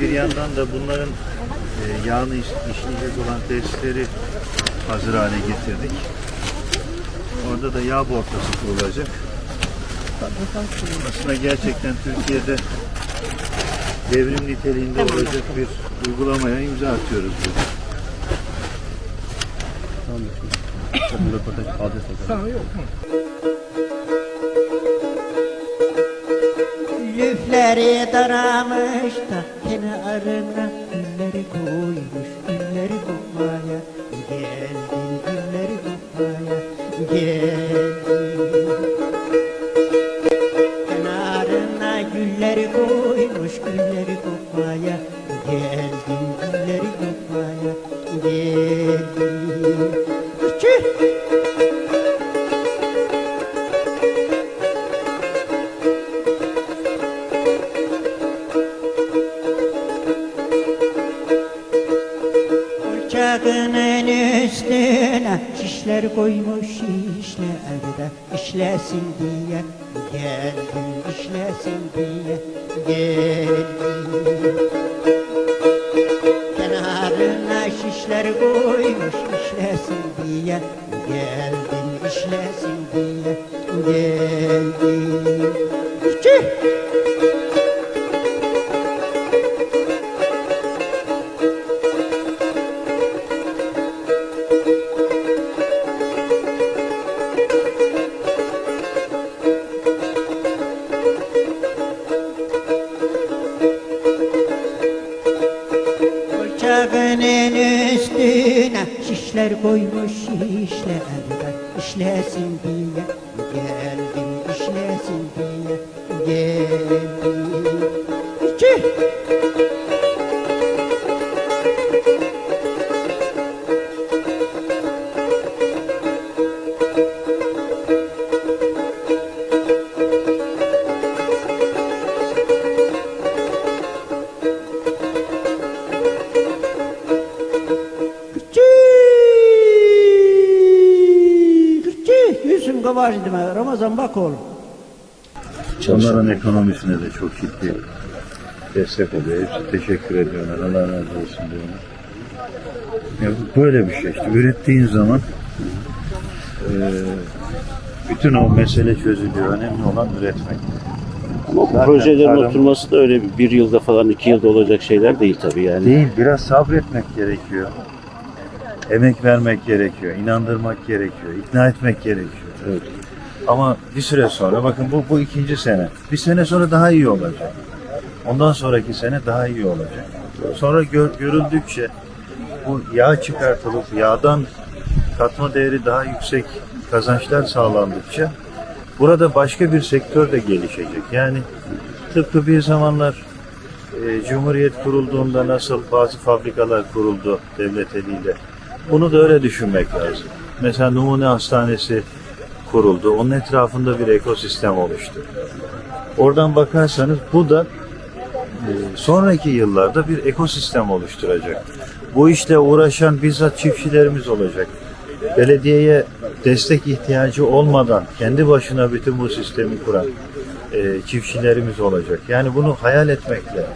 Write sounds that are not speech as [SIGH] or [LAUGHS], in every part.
Bir yandan da bunların e, yağını iş- işleyecek olan tesisleri hazır hale getirdik. Orada da yağ borsası kurulacak. Aslında gerçekten Türkiye'de devrim niteliğinde olacak bir uygulamaya imza atıyoruz burada. Lüfleri daramış da kenarına Gülleri koymuş gülleri kokmaya Geldin gülleri kokmaya Geldin işlesin diye geldim işlesin diye geldim. Kenarına şişler koymuş işlesin diye geldim işlesin diye geldim. Küçük işlesin diye geldim işlesin diye geldim. Küçük Bak oğlum Onların ekonomisine de çok ciddi destek oluyor. Hepsi teşekkür ediyorlar. Allah razı olsun diyorlar. Ya böyle bir şey işte. Ürettiğin zaman eee, bütün o mesele çözülüyor. Önemli olan üretmek. Ama bu Zaten projelerin tarım- oturması da öyle bir, bir yılda falan iki yılda olacak şeyler değil tabii yani. Değil, biraz sabretmek gerekiyor. Emek vermek gerekiyor, inandırmak gerekiyor, ikna etmek gerekiyor. Evet. Ama bir süre sonra, bakın bu, bu ikinci sene. Bir sene sonra daha iyi olacak. Ondan sonraki sene daha iyi olacak. Sonra gör- görüldükçe bu yağ çıkartılıp yağdan katma değeri daha yüksek kazançlar sağlandıkça burada başka bir sektör de gelişecek. Yani tıpkı bir zamanlar e, Cumhuriyet kurulduğunda nasıl bazı fabrikalar kuruldu devlet eliyle. Bunu da öyle düşünmek lazım. Mesela Numune Hastanesi kuruldu. Onun etrafında bir ekosistem oluştu. Oradan bakarsanız bu da e, sonraki yıllarda bir ekosistem oluşturacak. Bu işle uğraşan bizzat çiftçilerimiz olacak. Belediyeye destek ihtiyacı olmadan kendi başına bütün bu sistemi kuran e, çiftçilerimiz olacak. Yani bunu hayal etmekle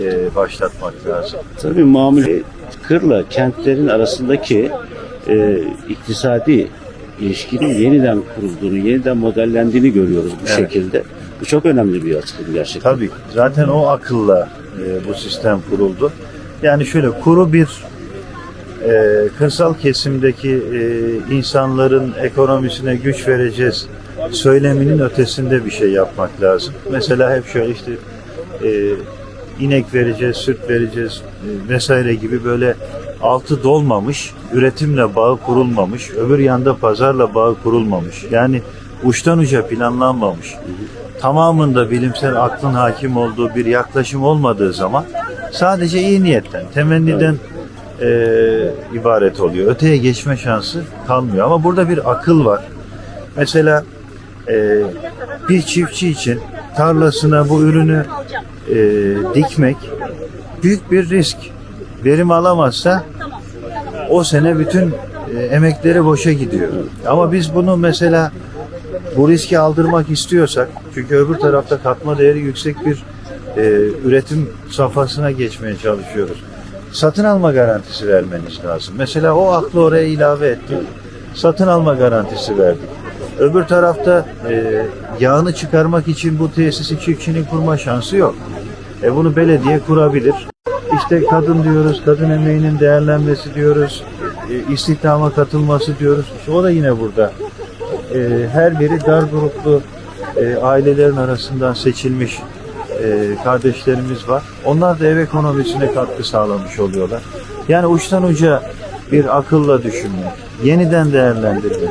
e, başlatmak lazım. Tabii mamule kırla kentlerin arasındaki e, iktisadi ilişkinin yeniden kurulduğunu, yeniden modellendiğini görüyoruz bu Evet. şekilde. Bu çok önemli bir atılım gerçekten. Tabii. Zaten o akılla e, bu sistem kuruldu. Yani şöyle kuru bir e, kırsal kesimdeki e, insanların ekonomisine güç vereceğiz söyleminin ötesinde bir şey yapmak lazım. Mesela hep şöyle işte e, inek vereceğiz, süt vereceğiz e, vesaire gibi böyle altı dolmamış, üretimle bağı kurulmamış, öbür yanda pazarla bağı kurulmamış. Yani uçtan uca planlanmamış. Tamamında bilimsel aklın hakim olduğu bir yaklaşım olmadığı zaman sadece iyi niyetten, temenniden e, ibaret oluyor. Öteye geçme şansı kalmıyor. Ama burada bir akıl var. Mesela e, bir çiftçi için tarlasına bu ürünü e, dikmek büyük bir risk. Verim alamazsa o sene bütün e, emekleri boşa gidiyor. Ama biz bunu mesela bu riski aldırmak istiyorsak çünkü öbür tarafta katma değeri yüksek bir e, üretim safhasına geçmeye çalışıyoruz. Satın alma garantisi vermeniz lazım. Mesela o aklı oraya ilave etti. Satın alma garantisi verdik. Öbür tarafta e, yağını çıkarmak için bu tesisi çiftçinin kurma şansı yok. E bunu belediye kurabilir. İşte kadın diyoruz, kadın emeğinin değerlenmesi diyoruz, e, istihdama katılması diyoruz. İşte o da yine burada. E, her biri dar gruplu e, ailelerin arasından seçilmiş kardeşlerimiz var. Onlar da ev ekonomisine katkı sağlamış oluyorlar. Yani uçtan uca bir akılla düşünmek, yeniden değerlendirmek,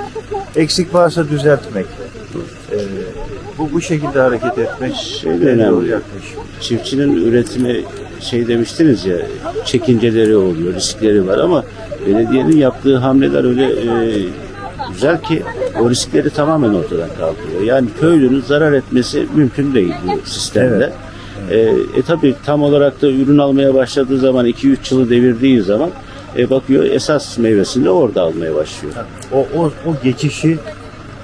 eksik varsa düzeltmek, bu bu şekilde hareket etmek Şey de önemli. yaklaşım. Çiftçinin üretimi şey demiştiniz ya çekinceleri oluyor, riskleri var ama belediyenin yaptığı hamleler öyle e, güzel ki o riskleri tamamen ortadan kaldırıyor. Yani köylünün zarar etmesi mümkün değil bu sistemde. E, e tabi tam olarak da ürün almaya başladığı zaman 2-3 yılı devirdiği zaman e, bakıyor esas meyvesini de orada almaya başlıyor. O, o, o geçişi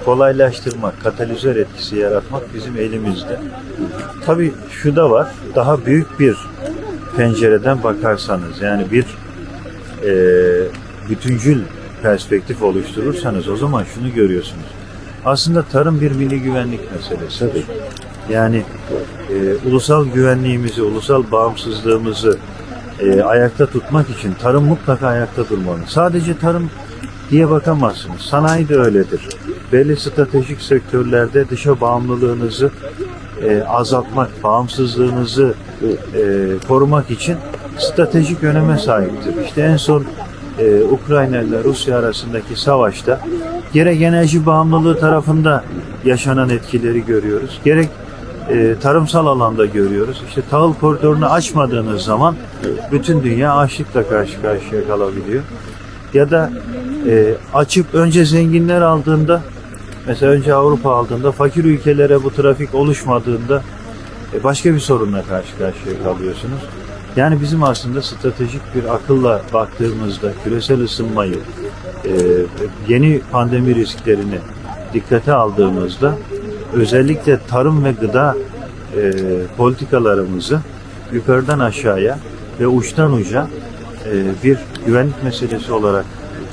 kolaylaştırmak, katalizör etkisi yaratmak bizim elimizde. Tabii şu da var, daha büyük bir pencereden bakarsanız, yani bir e, bütüncül perspektif oluşturursanız o zaman şunu görüyorsunuz. Aslında tarım bir milli güvenlik meselesi. Tabii. Yani e, ulusal güvenliğimizi, ulusal bağımsızlığımızı e, ayakta tutmak için tarım mutlaka ayakta durmalı. Sadece tarım diye bakamazsınız. Sanayi de öyledir. Belli stratejik sektörlerde dışa bağımlılığınızı e, azaltmak, bağımsızlığınızı e, korumak için stratejik öneme sahiptir. İşte en son e, Ukrayna ile Rusya arasındaki savaşta gerek enerji bağımlılığı tarafında yaşanan etkileri görüyoruz. Gerek e, tarımsal alanda görüyoruz. İşte tahıl koridorunu açmadığınız zaman bütün dünya açlıkla karşı karşıya kalabiliyor. Ya da e, açıp önce zenginler aldığında mesela önce Avrupa aldığında fakir ülkelere bu trafik oluşmadığında e, başka bir sorunla karşı karşıya kalıyorsunuz. Yani bizim aslında stratejik bir akılla baktığımızda küresel ısınmayı, e, yeni pandemi risklerini dikkate aldığımızda özellikle tarım ve gıda e, politikalarımızı yukarıdan aşağıya ve uçtan uca bir güvenlik meselesi olarak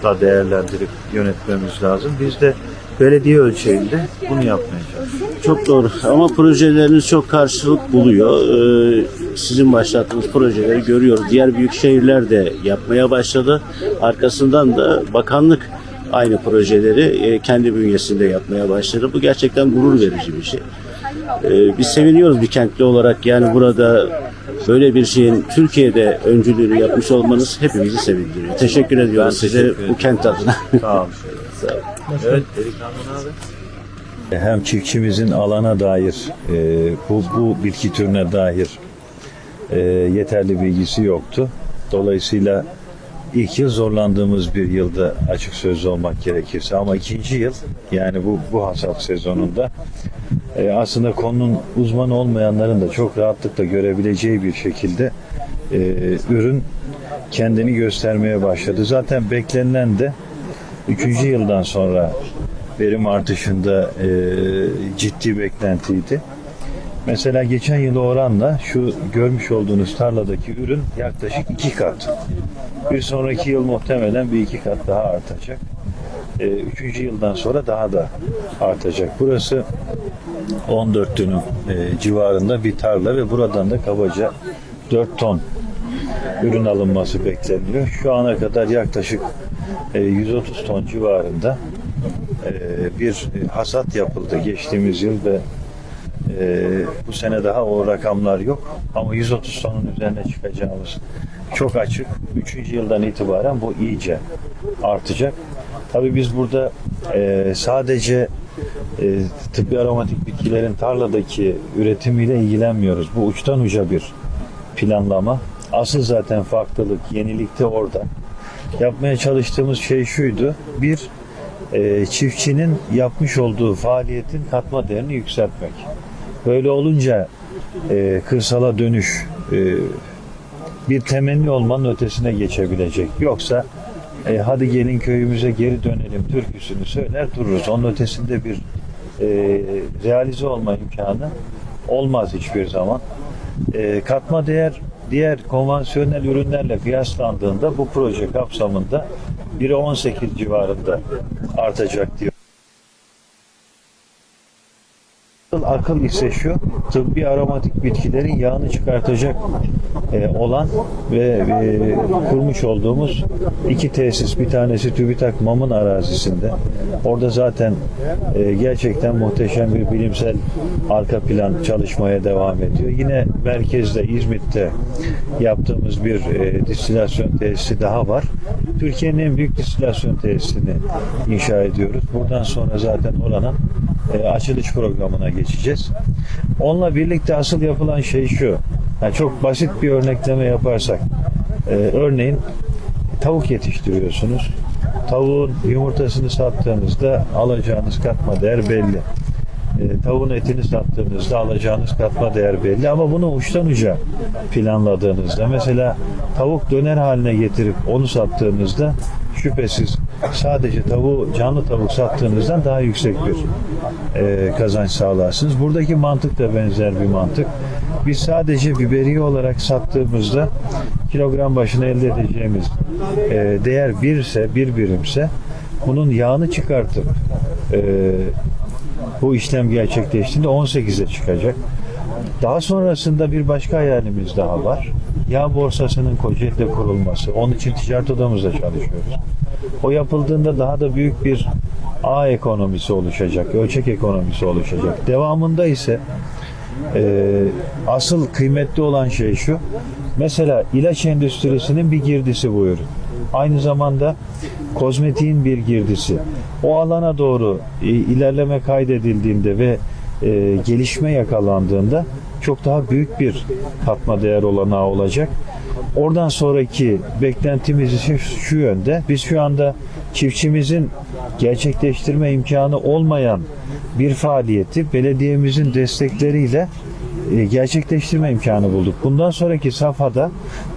da değerlendirip yönetmemiz lazım. Biz de belediye ölçeğinde bunu yapmaya çalışıyoruz. Çok doğru ama projeleriniz çok karşılık buluyor. Ee, sizin başlattığınız projeleri görüyoruz. Diğer büyük şehirler de yapmaya başladı. Arkasından da bakanlık aynı projeleri e, kendi bünyesinde yapmaya başladı. Bu gerçekten gurur verici bir şey. Ee, biz seviniyoruz bir kentli olarak yani burada böyle bir şeyin Türkiye'de öncülüğünü yapmış olmanız hepimizi sevindiriyor. Teşekkür ediyorum size teşekkür bu kent adına. Sağ olun. [LAUGHS] Evet, delikanlı abi. Hem çiftçimizin alana dair, e, bu, bu bitki türüne dair e, yeterli bilgisi yoktu. Dolayısıyla ilk yıl zorlandığımız bir yılda açık sözlü olmak gerekirse ama ikinci yıl yani bu, bu hasat sezonunda e, aslında konunun uzmanı olmayanların da çok rahatlıkla görebileceği bir şekilde e, ürün kendini göstermeye başladı. Zaten beklenilen de Üçüncü yıldan sonra verim artışında e, ciddi beklentiydi. Mesela geçen yıl oranla şu görmüş olduğunuz tarladaki ürün yaklaşık iki kat. Bir sonraki yıl muhtemelen bir iki kat daha artacak. E, üçüncü yıldan sonra daha da artacak. Burası 14 dönüm e, civarında bir tarla ve buradan da kabaca 4 ton ürün alınması bekleniyor. Şu ana kadar yaklaşık 130 ton civarında e, bir hasat yapıldı geçtiğimiz yıl ve e, bu sene daha o rakamlar yok ama 130 tonun üzerine çıkacağımız çok açık. Üçüncü yıldan itibaren bu iyice artacak. Tabii biz burada sadece tıbbi aromatik bitkilerin tarladaki üretimiyle ilgilenmiyoruz. Bu uçtan uca bir planlama. Asıl zaten farklılık, yenilik de orada. Yapmaya çalıştığımız şey şuydu. Bir, e, çiftçinin yapmış olduğu faaliyetin katma değerini yükseltmek. Böyle olunca e, kırsala dönüş e, bir temenni olmanın ötesine geçebilecek. Yoksa e, hadi gelin köyümüze geri dönelim türküsünü söyler dururuz. Onun ötesinde bir e, realize olma imkanı olmaz hiçbir zaman. E, katma değer diğer konvansiyonel ürünlerle kıyaslandığında bu proje kapsamında 1'e 18 civarında artacak diyor. Asıl akıl ise şu, tıbbi aromatik bitkilerin yağını çıkartacak e, olan ve e, kurmuş olduğumuz iki tesis. Bir tanesi TÜBİTAK Mam'ın arazisinde. Orada zaten e, gerçekten muhteşem bir bilimsel arka plan çalışmaya devam ediyor. Yine merkezde İzmit'te yaptığımız bir e, distilasyon tesisi daha var. Türkiye'nin en büyük distilasyon tesisini inşa ediyoruz. Buradan sonra zaten oranın e, açılış programına geçeceğiz. Onunla birlikte asıl yapılan şey şu. Yani çok basit bir örnekleme yaparsak. e, örneğin tavuk yetiştiriyorsunuz. Tavuğun yumurtasını sattığınızda alacağınız katma değer belli. E, tavuğun etini sattığınızda alacağınız katma değer belli ama bunu uçtan uca planladığınızda mesela tavuk döner haline getirip onu sattığınızda şüphesiz sadece tavuğu canlı tavuk sattığınızdan daha yüksek bir e, kazanç sağlarsınız. Buradaki mantık da benzer bir mantık. Biz sadece biberiye olarak sattığımızda kilogram başına elde edeceğimiz e, değer birse, bir birimse bunun yağını çıkartıp e, bu işlem gerçekleştiğinde 18'e çıkacak. Daha sonrasında bir başka hayalimiz daha var. Yağ borsasının Kocaeli'de kurulması. Onun için ticaret odamızda çalışıyoruz. O yapıldığında daha da büyük bir ağ ekonomisi oluşacak, ölçek ekonomisi oluşacak. Devamında ise e, asıl kıymetli olan şey şu. Mesela ilaç endüstrisinin bir girdisi bu ürün. Aynı zamanda kozmetiğin bir girdisi. O alana doğru e, ilerleme kaydedildiğinde ve e, gelişme yakalandığında çok daha büyük bir katma değer olanağı olacak. Oradan sonraki beklentimiz ise şu, yönde. Biz şu anda çiftçimizin gerçekleştirme imkanı olmayan bir faaliyeti belediyemizin destekleriyle e, gerçekleştirme imkanı bulduk. Bundan sonraki safhada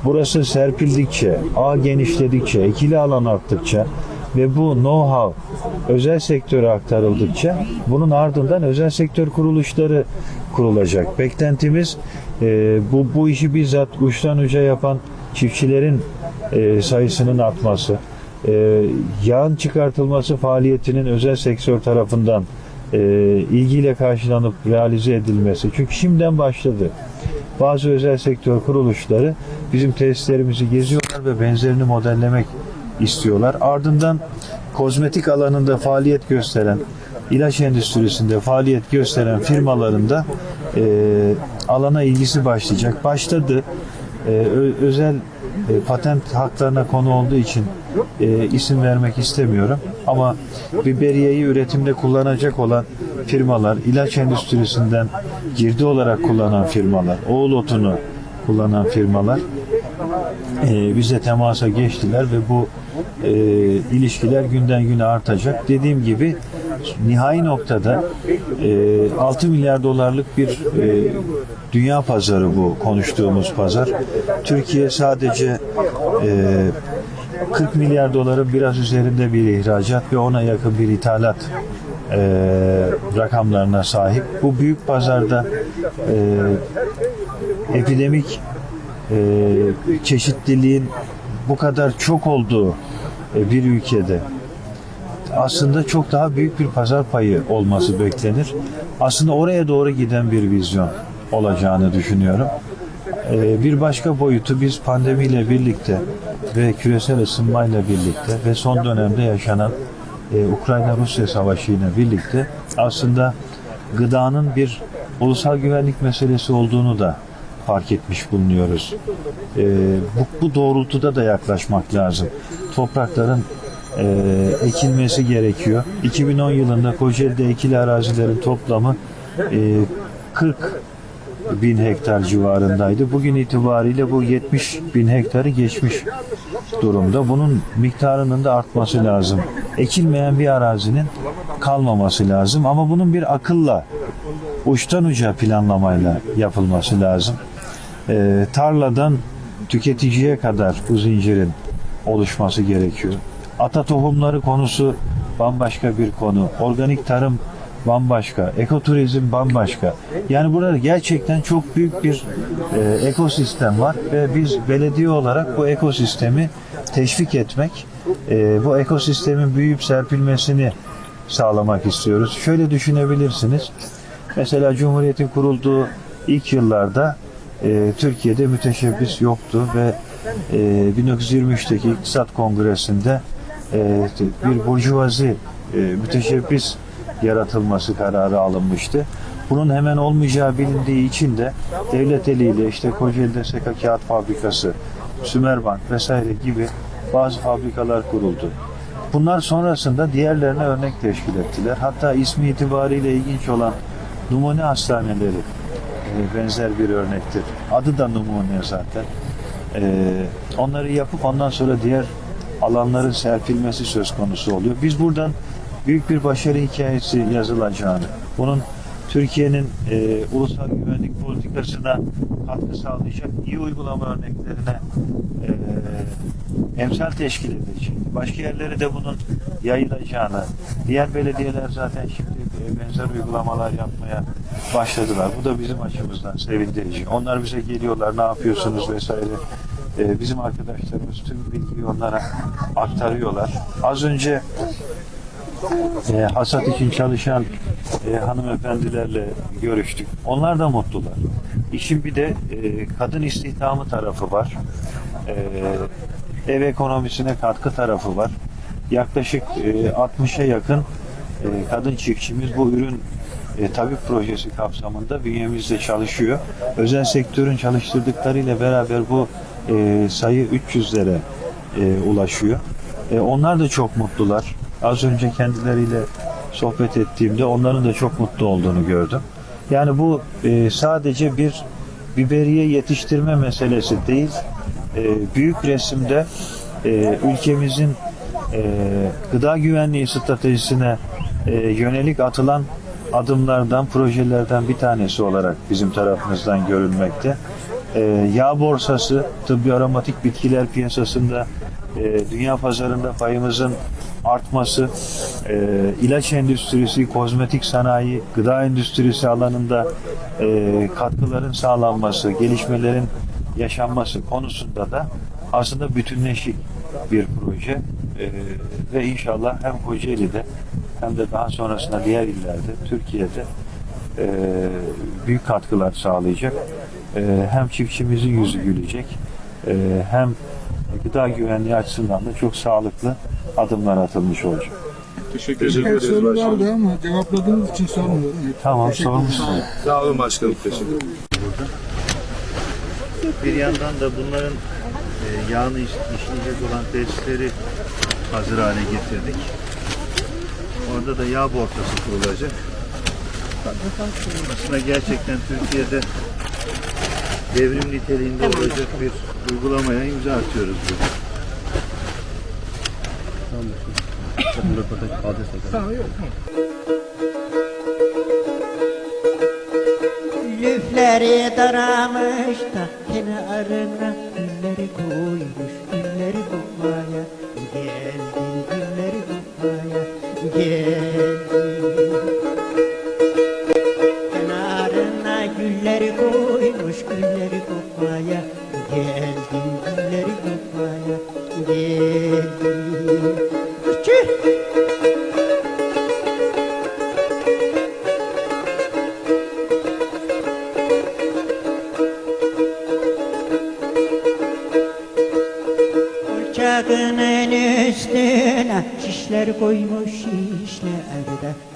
burası serpildikçe, ağ genişledikçe, ekili alan arttıkça ve bu know-how özel sektöre aktarıldıkça bunun ardından özel sektör kuruluşları kurulacak. Beklentimiz e, bu, bu işi bizzat uçtan uca yapan çiftçilerin e, sayısının artması, e, yağın çıkartılması faaliyetinin özel sektör tarafından e, ilgiyle karşılanıp realize edilmesi. Çünkü şimdiden başladı. Bazı özel sektör kuruluşları bizim tesislerimizi geziyorlar ve benzerini modellemek istiyorlar. Ardından kozmetik alanında faaliyet gösteren, ilaç endüstrisinde faaliyet gösteren firmalarında e, alana ilgisi başlayacak. Başladı. E, özel e, patent haklarına konu olduğu için e, isim vermek istemiyorum. Ama biberiyeyi üretimde kullanacak olan firmalar, ilaç endüstrisinden girdi olarak kullanan firmalar, oğul otunu kullanan firmalar e, bize temasa geçtiler ve bu e, ilişkiler günden güne artacak. Dediğim gibi nihai noktada e, 6 milyar dolarlık bir e, dünya pazarı bu konuştuğumuz pazar. Türkiye sadece e, 40 milyar doların biraz üzerinde bir ihracat ve ona yakın bir ithalat e, rakamlarına sahip. Bu büyük pazarda e, epidemik e, çeşitliliğin bu kadar çok olduğu bir ülkede aslında çok daha büyük bir pazar payı olması beklenir. Aslında oraya doğru giden bir vizyon olacağını düşünüyorum. E, bir başka boyutu biz pandemiyle birlikte ve küresel ısınmayla birlikte ve son dönemde yaşanan e, Ukrayna-Rusya savaşı ile birlikte aslında gıdanın bir ulusal güvenlik meselesi olduğunu da fark etmiş bulunuyoruz. E, bu, bu doğrultuda da yaklaşmak lazım. Toprakların e, ekilmesi gerekiyor. 2010 yılında Kocaeli'de ekili arazilerin toplamı e, 40 bin hektar civarındaydı. Bugün itibariyle bu 70 bin hektarı geçmiş durumda. Bunun miktarının da artması lazım. Ekilmeyen bir arazinin kalmaması lazım ama bunun bir akılla uçtan uca planlamayla yapılması lazım. Ee, tarladan tüketiciye kadar bu zincirin oluşması gerekiyor. Ata tohumları konusu bambaşka bir konu. Organik tarım bambaşka, ekoturizm bambaşka. Yani burada gerçekten çok büyük bir e, ekosistem var ve biz belediye olarak bu ekosistemi teşvik etmek, e, bu ekosistemin büyüyüp serpilmesini sağlamak istiyoruz. Şöyle düşünebilirsiniz. Mesela Cumhuriyet'in kurulduğu ilk yıllarda e, Türkiye'de müteşebbis yoktu ve e, 1923'teki İktisat Kongresi'nde e, bir burjuvazi e, müteşebbis yaratılması kararı alınmıştı. Bunun hemen olmayacağı bilindiği için de devlet eliyle işte Kocaeli'de Seka Kağıt Fabrikası, Sümerbank vesaire gibi bazı fabrikalar kuruldu. Bunlar sonrasında diğerlerine örnek teşkil ettiler. Hatta ismi itibariyle ilginç olan numune hastaneleri e, benzer bir örnektir. Adı da numune zaten. E, onları yapıp ondan sonra diğer alanların serpilmesi söz konusu oluyor. Biz buradan büyük bir başarı hikayesi yazılacağını, bunun Türkiye'nin e, ulusal güvenlik politikasına katkı sağlayacak iyi uygulama örneklerine e, emsal teşkil edecek. Başka yerlere de bunun yayılacağını, diğer belediyeler zaten şimdi benzer uygulamalar yapmaya başladılar. Bu da bizim açımızdan sevindirici. Onlar bize geliyorlar, ne yapıyorsunuz vesaire. E, bizim arkadaşlarımız tüm bilgiyi onlara aktarıyorlar. Az önce e, hasat için çalışan e, hanımefendilerle görüştük. Onlar da mutlular. İşin bir de e, kadın istihdamı tarafı var. E, ev ekonomisine katkı tarafı var. Yaklaşık e, 60'a yakın kadın çiftçimiz bu ürün e, tabip projesi kapsamında bünyemizde çalışıyor. Özel sektörün çalıştırdıklarıyla beraber bu e, sayı 300'lere e, ulaşıyor. Onlar da çok mutlular. Az önce kendileriyle sohbet ettiğimde onların da çok mutlu olduğunu gördüm. Yani bu sadece bir biberiye yetiştirme meselesi değil. Büyük resimde ülkemizin gıda güvenliği stratejisine e, yönelik atılan adımlardan, projelerden bir tanesi olarak bizim tarafımızdan görülmekte. E, yağ borsası, tıbbi aromatik bitkiler piyasasında e, dünya pazarında payımızın artması, e, ilaç endüstrisi, kozmetik sanayi, gıda endüstrisi alanında e, katkıların sağlanması, gelişmelerin yaşanması konusunda da aslında bütünleşik bir proje E, ve inşallah hem Kocaeli'de hem de daha sonrasında diğer illerde, Türkiye'de e, büyük katkılar sağlayacak. E, hem çiftçimizin yüzü gülecek, e, hem gıda güvenliği açısından da çok sağlıklı adımlar atılmış olacak. Teşekkür Birkaç ederiz soru başkanım. vardı ama cevapladığınız için sormuyorum. Evet. Tamam, Teşekkür sormuşsun. ederim. Sağ olun başkanım. Teşekkür ederim. Bir yandan da bunların e, yağını iş- işleyecek olan tesisleri hazır hale getirdik. Orada da yağ borsası kurulacak. Aslında gerçekten Türkiye'de devrim niteliğinde olacak bir uygulamaya imza atıyoruz burada. Lüfleri daramış da kenarına Gülleri koymuş Geldin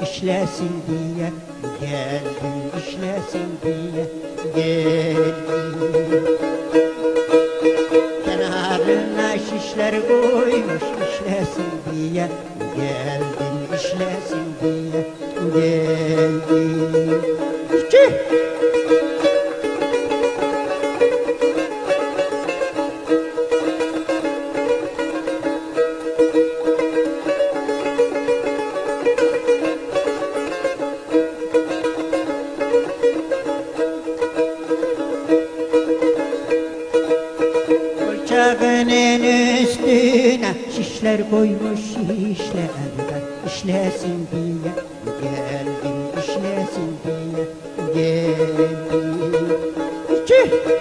işlesin diye geldim işlesin diye geldim. Kenarına şişler koymuş işlesin diye geldim işlesin diye geldim. Küçük Ocağının üstüne şişler koymuş şişlerde işlesin diye geldim esintiye geldi. Tüh! Tüh!